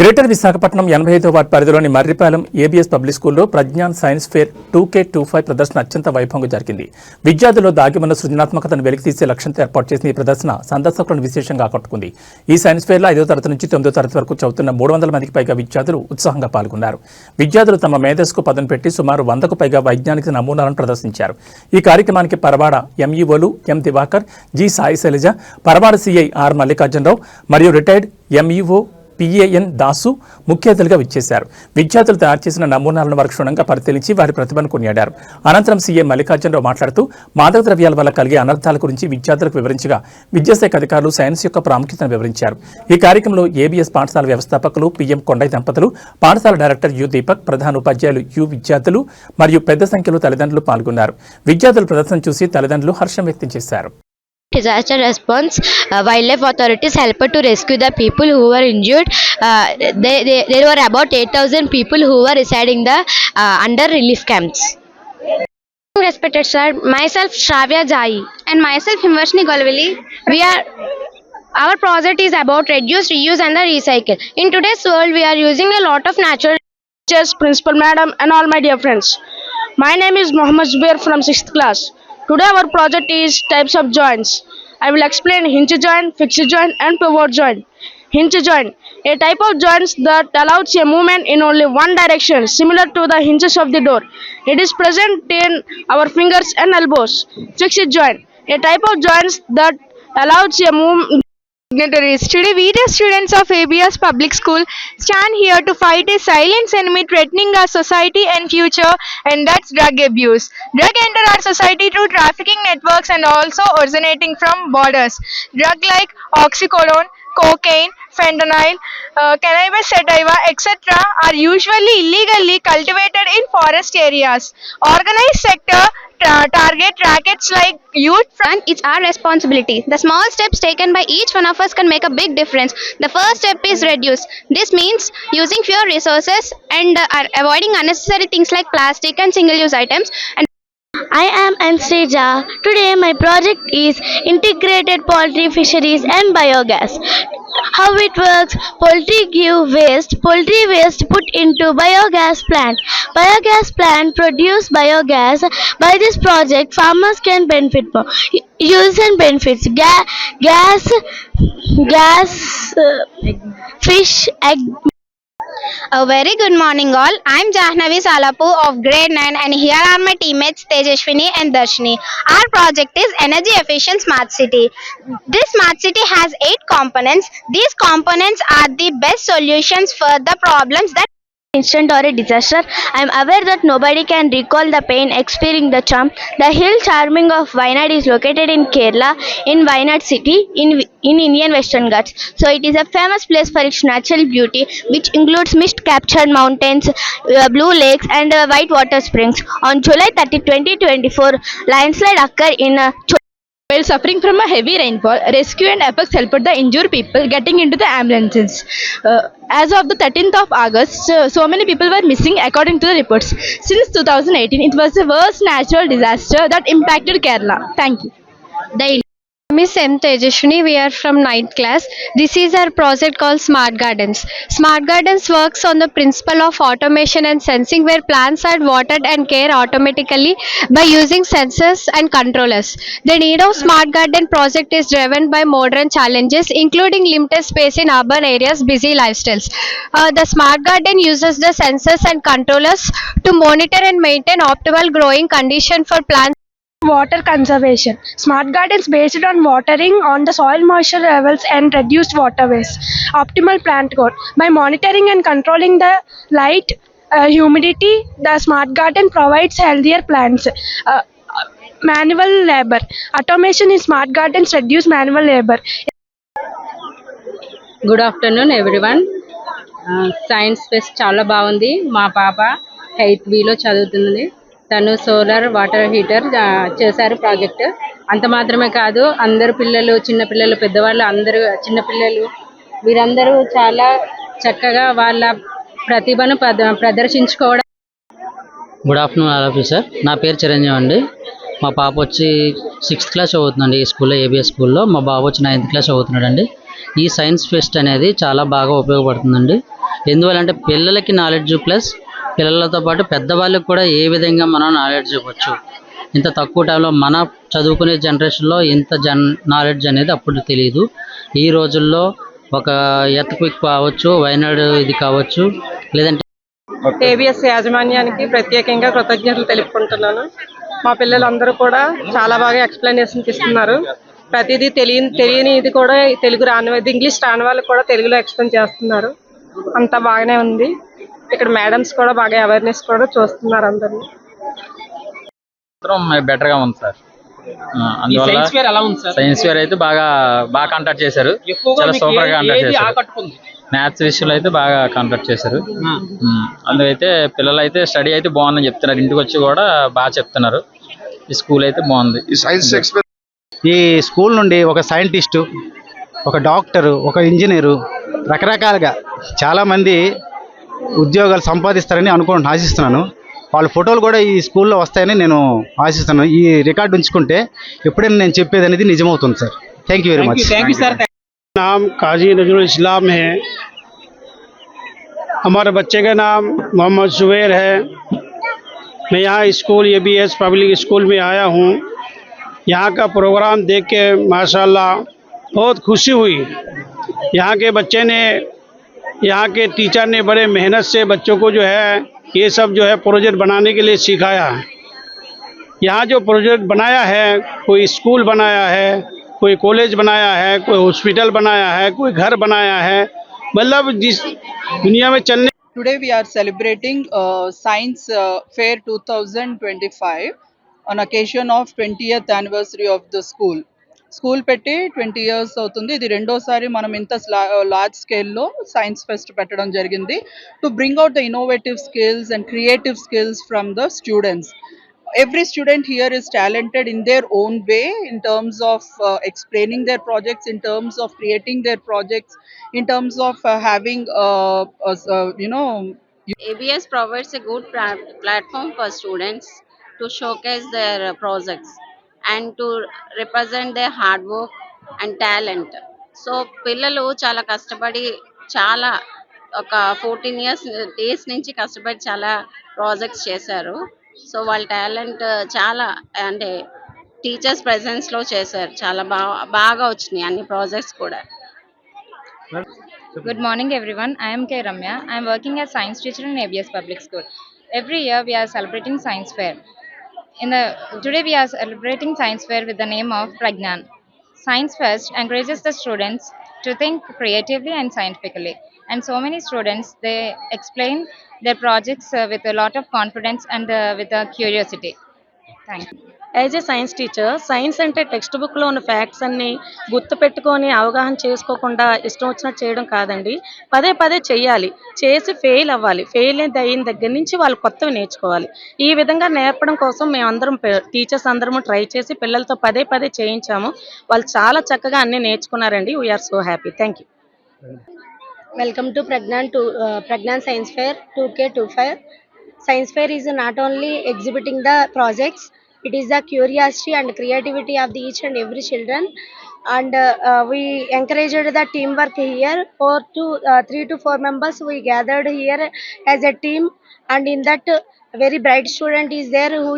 Greater Visakhapatnam ఎనభై ఐదో ward పరిధిలోని మర్రిపాలెం ఏబిఎస్ పబ్లిక్ స్కూల్లో Pragyan science fair two K two five ప్రదర్శన అత్యంత వైభవంగా జరిగింది. విద్యార్థుల్లో దాగి ఉన్న సృజనాత్మకతను వెలికితీసే లక్ష్యంతో ఏర్పాటు చేసిన ఈ ప్రదర్శన సందర్శకులను విశేషంగా ఆకట్టుకుంది. ఈ సైన్స్ ఫేర్లో ఐదో తరగతి నుంచి తొమ్మిదో తరగతి వరకు చదువుతున్న మూడు వందల మందికి పైగా విద్యార్థులు ఉత్సాహంగా పాల్గొన్నారు. విద్యార్థులు తమ మేధస్సుకు పదను పెట్టి సుమారు వందకు పైగా వైజ్ఞానిక నమూనాలను ప్రదర్శించారు. ఈ కార్యక్రమానికి Paravada ఎంఈఓలు M Diwakar G Sai Sailaja Paravada CI R Mallikarjuna Rao మరియు రిటైర్డ్ ఎంఈఓ పిఏఎన్ దాసు ముఖ్య అతిథులుగా విచ్చేశారు. విద్యార్థులు తయారు చేసిన నమూనాలను వారు క్షుణ్ణంగా పరిశీలించి వారి ప్రతిభను కొనియాడారు. అనంతరం సీఎం మల్లికార్జునరావు మాట్లాడుతూ మాదక ద్రవ్యాల వల్ల కలిగే అనర్థాల గురించి విద్యార్థులకు వివరించగా విద్యాశాఖ అధికారులు సైన్స్ యొక్క ప్రాముఖ్యతను వివరించారు. ఈ కార్యక్రమంలో ఏబీఎస్ పాఠశాల వ్యవస్థాపకులు పిఎం కొండయ్య దంపతులు పాఠశాల డైరెక్టర్ యు దీపక్ ప్రధాన ఉపాధ్యాయులు యు విద్యార్థులు మరియు పెద్ద సంఖ్యలో తల్లిదండ్రులు పాల్గొన్నారు. విద్యార్థుల ప్రదర్శన చూసి తల్లిదండ్రులు హర్షం వ్యక్తం చేశారు. Disaster response uh, wildlife authorities helped to rescue the people who were injured uh, they, they, there were about 8000 people who were residing the uh, under relief camps respected sir myself shravya jai and myself himvarshini golvili we are our project is about reduce reuse and the recycle in today's world we are using a lot of natural teachers, principal madam and all my dear friends. My name is Mohammed Zubair from 6th class. Today our project is types of joints. I will explain hinge joint, fixed joint and pivot joint. Hinge joint, a type of joints that allows a movement in only one direction similar to the hinges of the door. It is present in our fingers and elbows. Fixed joint, a type of joints that allows a movement dignitaries. Today, we the students of ABS Public School stand here to fight a silent enemy threatening our society and future, and that's drug abuse. Drug enter our society through trafficking networks and also originating from borders. Drug like oxycodone, cocaine, fentanyl, uh, cannabis sativa, etc. are usually illegally cultivated in forest areas. Organized sector target rackets like youth and it's our responsibility. The small steps taken by each one of us can make a big difference. The first step is reduce. This means using fewer resources and uh, avoiding unnecessary things like plastic and single use items and I am Anstreja. Today my project is integrated poultry fisheries and biogas. How it works? Poultry give waste. Poultry waste put into biogas plant. Biogas plant produce biogas. By this project, farmers can benefit more. Use and benefits: Ga- gas, gas, uh, fish, egg, A very good morning, all. I'm Jahnavi Salapu of grade 9, and here are my teammates Tejashwini and Darshini. Our project is Energy Efficient Smart City. This smart city has eight components. These components are the best solutions for the problems that instant or a disaster. I am aware that nobody can recall the pain experiencing the charm. The hill charming of Wayanad is located in Kerala, in Wayanad city, in, in Indian Western Ghats. So it is a famous place for its natural beauty, which includes mist-captured mountains, uh, blue lakes, and uh, white water springs. On July 30, 2024, landslide occurred in uh, While suffering from a heavy rainfall, rescue and Apex helped the injured people getting into the ambulances. Uh, as of the 13th of August, uh, so many people were missing according to the reports. Since 2018, it was the worst natural disaster that impacted Kerala. Thank you. the Miss M. Tejashwini, we are from 9th class. This is our project called Smart Gardens. Smart Gardens works on the principle of automation and sensing where plants are watered and care automatically by using sensors and controllers. The need of Smart Garden project is driven by modern challenges including limited space in urban areas, busy lifestyles. Uh, the Smart Garden uses the sensors and controllers to monitor and maintain optimal growing condition for plants water conservation smart gardens based on watering on the soil moisture levels and reduced water ways optimal plant grow by monitoring and controlling the light humidity the smart garden provides healthier plants manual labour automation in smart gardens reduce manual labour good afternoon everyone science fest చాలా బాగుంది. మా పాప eighth బీలో చదువుతుంది తను solar water heater చేశారు project. అంత మాత్రమే కాదు అందరు పిల్లలు చిన్న పిల్లలు పెద్దవాళ్ళు అందరూ చిన్న పిల్లలు వీరందరూ చాలా చక్కగా వాళ్ళ ప్రతిభను ప్రద- ప్రదర్శించుకోవడం. Good afternoon all of sir నా పేరు చిరంజీవి అండి. మా పాప వచ్చి సిక్స్త్ క్లాస్ చదువుతుందండి. ఈ స్కూల్లో ఏబిఎస్ స్కూల్లో. మా బాబు వచ్చి నైన్త్ క్లాస్ చదువుతున్నాడండి. ఈ సైన్స్ ఫెస్ట్ అనేది చాలా బాగా ఉపయోగపడుతుందండి. ఎందువల్లంటే పిల్లలకి నాలెడ్జ్ ప్లస్ పిల్లలతో పాటు పెద్దవాళ్ళకి కూడా ఏ విధంగా మనం నాలెడ్జ్ ఇవ్వచ్చు? ఇంత తక్కువ టైంలో మన చదువుకునే జనరేషన్లో ఇంత జన్ నాలెడ్జ్ అనేది అప్పుడు తెలియదు. ఈ రోజుల్లో ఒక ఎర్త్క్విక్ కావచ్చు వైనాడు ఇది కావచ్చు లేదంటే ఏబిఎస్ యాజమాన్యానికి ప్రత్యేకంగా కృతజ్ఞతలు తెలుపుకుంటున్నాను. మా పిల్లలందరూ కూడా చాలా బాగా ఎక్స్ప్లెనేషన్ ఇస్తున్నారు. ప్రతిదీ తెలియని తెలియని ఇది కూడా తెలుగు రాని ఇది ఇంగ్లీష్ రాని వాళ్ళకి కూడా తెలుగులో ఎక్స్ప్లెయిన్ చేస్తున్నారు. అంతా బాగానే ఉంది. ఇక్కడ మేడమ్స్ కూడా బాగా అవేర్నెస్ కూడా చూస్తున్నారు మాత్రం బెటర్గా ఉంది సార్. ఆ, అందువల్ల సైన్స్ ఫేర్ ఎలా ఉంది సార్? సైన్స్ ఫేర్ అయితే బాగా బాగా కండక్ట్ చేశారు. చాలా సూపర్గా ఏది చేశారు. మ్యాథ్స్ విషయంలో అయితే బాగా కండక్ట్ చేశారు. అందుకైతే పిల్లలు అయితే స్టడీ అయితే బాగుందని చెప్తున్నారు. ఇంటికి వచ్చి కూడా బాగా చెప్తున్నారు. ఈ స్కూల్ అయితే బాగుంది. ఈ స్కూల్ నుండి ఒక సైంటిస్టు ఒక డాక్టరు ఒక ఇంజనీరు రకరకాలుగా చాలామంది ఉద్యోగాలు సంపాదిస్తారని అనుకుంటున్నాను ఆశిస్తున్నాను వాళ్ళ ఫోటోలు కూడా ఈ స్కూల్లో వస్తాయని నేను ఆశిస్తున్నాను ఈ రికార్డు ఉంచుకుంటే ఎప్పుడైనా నేను చెప్పేది అనేది నిజమవుతుంది sir thank you very thank much you thank you sir नाम काजी नजरुल इस्लाम है हमारे बच्चे का नाम मोहम्मद जुबैर है मैं यहाँ school A B S public school में आया हूँ यहाँ का प्रोग्राम देख के माशाल्लाह बहुत खुशी हुई यहाँ के बच्चे ने यहाँ के टीचर ने बड़े मेहनत से बच्चों को जो है ये सब जो है प्रोजेक्ट बनाने के लिए सिखाया है यहाँ जो प्रोजेक्ट बनाया है कोई स्कूल बनाया है कोई कॉलेज बनाया है कोई हॉस्पिटल बनाया है कोई घर बनाया है मतलब जिस दुनिया में चलने Today we are celebrating science fair uh, Fair 2025 on occasion of 20th anniversary of the school. School పెట్టి ట్వంటీ ఇయర్స్ అవుతుంది ఇది రెండోసారి మనం ఇంత లార్జ్ స్కేల్లో సైన్స్ ఫెస్ట్ పెట్టడం జరిగింది to bring out the innovative skills and creative skills from the students every student here is talented in their own way in terms of uh, explaining their projects in terms of creating their projects in terms of uh, having uh, uh, uh, you know ABS provides a good pla- platform for students to showcase their uh, projects And to represent their hard work and talent so పిల్లలు చాలా కష్టపడి చాలా ఒక fourteen years days నుంచి కష్టపడి చాలా projects చేశారు. So వాళ్ళ టాలెంట్ చాలా అంటే టీచర్స్ ప్రెసెన్స్లో చేశారు. చాలా బాగా బాగా వచ్చినాయి అన్ని ప్రాజెక్ట్స్ కూడా. Good morning everyone I'm K Ramya I'm working as science teacher in ABS public school every year we're celebrating science fair In the today, we are celebrating Science Fair with the name of Pragnan. Science First encourages the students to think creatively and scientifically. And so many students they explain their projects uh, with a lot of confidence and uh, with a curiosity. Thank you. As a science teacher science అంటే text బుక్లో ఉన్న facts అన్ని గుర్తు పెట్టుకొని అవగాహన చేసుకోకుండా ఇష్టం వచ్చినట్టు చేయడం కాదండి. పదే పదే చేయాలి చేసి ఫెయిల్ అవ్వాలి. ఫెయిల్ అయిన దగ్గర నుంచి వాళ్ళు కొత్తవి నేర్చుకోవాలి. ఈ విధంగా నేర్పడం కోసం మేమందరం టీచర్స్ అందరము ట్రై చేసి పిల్లలతో పదే పదే చేయించాము. వాళ్ళు చాలా చక్కగా అన్నీ నేర్చుకున్నారండి. We're so happy thank you Welcome to Pragnan to uh, Pragnan two Fair 2K25. Science Fair is not only exhibiting the projects it is the curiosity and creativity of the each and every children. And uh, we encouraged the teamwork here. Four to uh, three to four members we gathered here as a team, and in that very bright student is there who